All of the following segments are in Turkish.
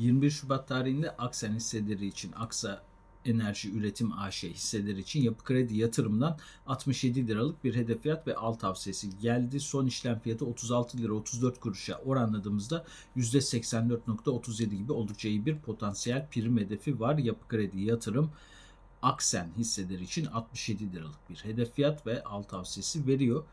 21 Şubat tarihinde Aksen hisseleri için Aksa Enerji Üretim AŞ hisseleri için Yapı Kredi yatırımdan 67 liralık bir hedef fiyat ve al tavsiyesi geldi. Son işlem fiyatı 36 lira 34 kuruşa oranladığımızda %84.37 gibi oldukça iyi bir potansiyel prim hedefi var. Yapı Kredi yatırım Aksen hisseleri için 67 liralık bir hedef fiyat ve al tavsiyesi veriyor.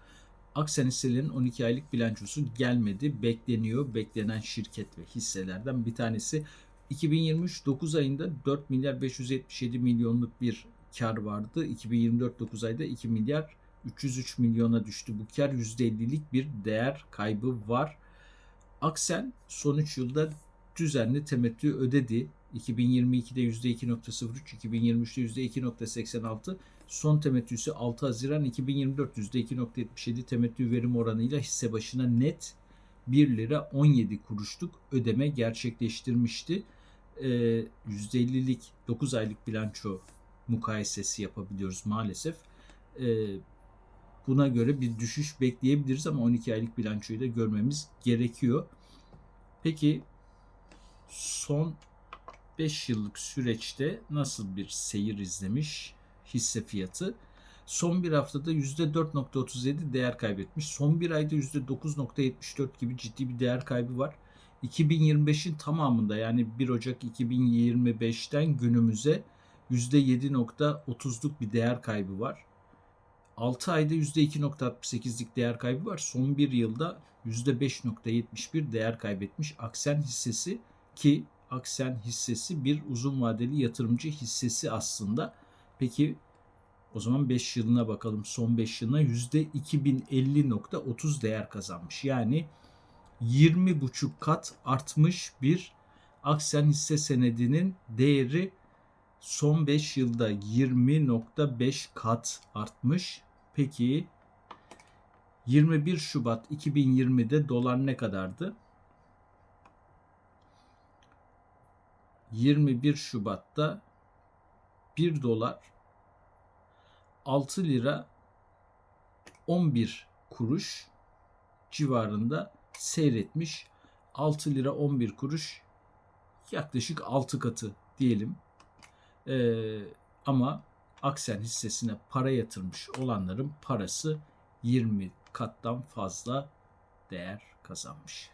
Aksen hisselerinin 12 aylık bilançosu gelmedi. Bekleniyor. Beklenen şirket ve hisselerden bir tanesi. 2023 9 ayında 4 milyar 577 milyonluk bir kar vardı. 2024 9 ayda 2 milyar 303 milyona düştü. Bu kar %50'lik bir değer kaybı var. Aksen son 3 yılda düzenli temettü ödedi. 2022'de %2.03, 2023'te %2.86, son temettüsü 6 Haziran 2024 %2.77 temettü verim oranıyla hisse başına net 1 lira 17 kuruşluk ödeme gerçekleştirmişti. Ee, %50'lik 9 aylık bilanço mukayesesi yapabiliyoruz maalesef. Ee, buna göre bir düşüş bekleyebiliriz ama 12 aylık bilançoyu da görmemiz gerekiyor. Peki son 5 yıllık süreçte nasıl bir seyir izlemiş hisse fiyatı? Son bir haftada %4.37 değer kaybetmiş. Son bir ayda %9.74 gibi ciddi bir değer kaybı var. 2025'in tamamında yani 1 Ocak 2025'ten günümüze %7.30'luk bir değer kaybı var. 6 ayda %2.68'lik değer kaybı var. Son bir yılda %5.71 değer kaybetmiş Aksen hissesi ki Aksen hissesi bir uzun vadeli yatırımcı hissesi aslında. Peki o zaman 5 yılına bakalım. Son 5 yılına %2050.30 değer kazanmış. Yani 20,5 kat artmış bir Aksen hisse senedinin değeri son 5 yılda 20.5 kat artmış. Peki 21 Şubat 2020'de dolar ne kadardı? 21 Şubat'ta 1 dolar 6 lira 11 kuruş civarında seyretmiş. 6 lira 11 kuruş yaklaşık 6 katı diyelim. Ee, ama Aksen hissesine para yatırmış olanların parası 20 kattan fazla değer kazanmış.